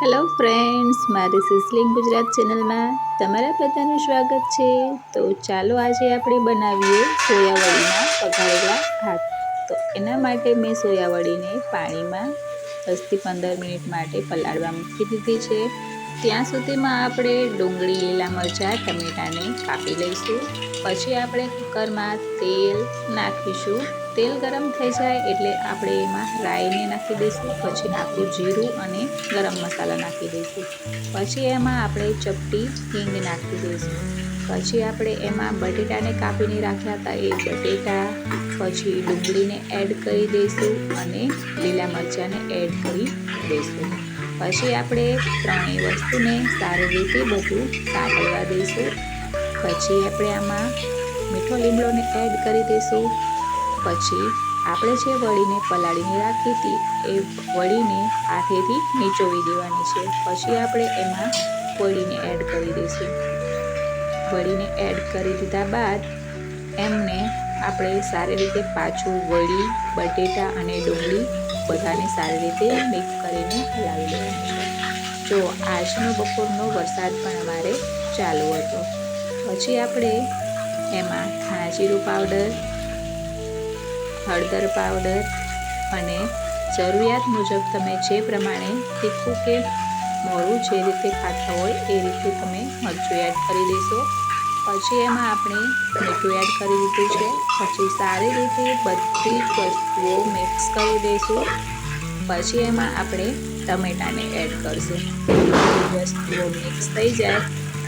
Hello friends મારી sizzling Gujarat ચેનલમાં તમારા બધાનું સ્વાગત છે. તો ચાલો આજે આપણે બનાવીએ સોયાવડીના પકાવેલા ભાત. તો એના માટે મેં સોયાવડીને પાણીમાં દસથી પંદર મિનિટ માટે પલાળવા મૂકી દીધી છે. ત્યાં સુધીમાં આપણે ડુંગળી, લીલા મરચાં, ટમેટાને કાપી લઈશું. પછી આપણે કુકરમાં તેલ નાખીશું. તેલ ગરમ થઈ જાય એટલે આપણે એમાં રાઈને નાખી દઈશું, પછી નાખું જીરું અને ગરમ મસાલા નાખી દઈશું. પછી એમાં આપણે ચપટી હિંગ નાખી દઈશું. પછી આપણે એમાં બટેટાને કાપીને રાખ્યા હતા એ બટેટા, પછી ડુંગળીને એડ કરી દઈશું અને લીલા મરચાંને એડ કરી દઈશું. પછી આપણે ત્રણેય વસ્તુને સારી રીતે બધું સાંકળવા દઈશું. પછી આપણે આમાં મીઠો લીમડોને એડ કરી દઈશું. પછી આપણે જે વળીને પલાળીને રાખી હતી, એ વળીને હાથેથી નીચોવી દેવાની છે. પછી આપણે એમાં વળીને એડ કરી દઈશું. વળીને એડ કરી દીધા બાદ એમને આપણે સારી રીતે પાછું વળી, બટેટા અને ડુંગળી બધાને સારી રીતે મિક્સ કરીને હલાવી દેવાનું છે. જો આજનો બપોરનો વરસાદ પણ અમારે ચાલુ હતો. પછી આપણે એમાં ધાણા જીરું પાવડર હળદર પાવડર અને જરૂરિયાત મુજબ તમે જે પ્રમાણે તીખું કે મોરું જે રીતે ખાતા હોય એ રીતે તમે મરચું એડ કરી દેશો. પછી એમાં આપણે મીઠું એડ કરી દીધું છે. પછી સારી રીતે બધી જ વસ્તુઓ મિક્સ કરી દઈશું પછી એમાં આપણે ટમેટાને એડ કરશું. બધી વસ્તુઓ મિક્સ થઈ જાય.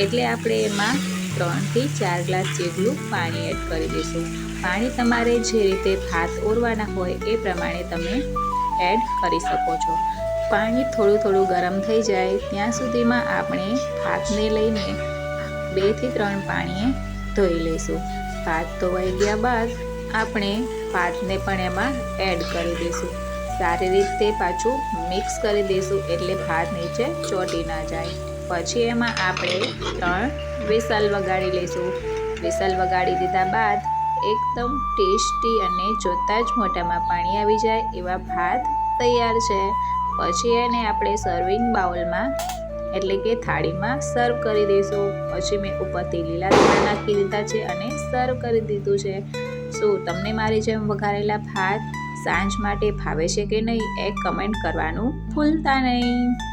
એટલે આપણે એમાં ત્રણથી ચાર ગ્લાસ જેટલું પાણી એડ કરી દઈશું. પાણી તમારે જે રીતે ભાત ઓરવાના હોય એ પ્રમાણે તમે એડ કરી શકો છો. પાણી થોડું થોડું ગરમ થઈ જાય ત્યાં સુધીમાં આપણે ભાતને લઈને બેથી ત્રણ પાણીએ ધોઈ લઈશું. ભાત ધોવાઈ ગયા બાદ આપણે ભાતને પણ એમાં એડ કરી દઈશું. સારી રીતે પાછું મિક્સ કરી દઈશું એટલે ભાત નીચે ચોટી ના જાય. પછી એમાં આપણે ત્રણ વિસલ વગાડી લઈશું. વિસલ વગાડી દીધા બાદ એકદમ ટેસ્ટી અને જોતાં જ મોઢામાં પાણી આવી જાય એવા ભાત તૈયાર છે. પછી એને આપણે સર્વિંગ બાઉલમાં એટલે કે થાળીમાં સર્વ કરી દઈશું. પછી મેં ઉપરથી લીલા ધાણા નાખી દીધા છે અને સર્વ કરી દીધું છે. શું તમને મારી જેમ વઘારેલા ભાત સાંજ માટે ભાવે છે કે નહીં એ કમેન્ટ કરવાનું ભૂલતા નહીં.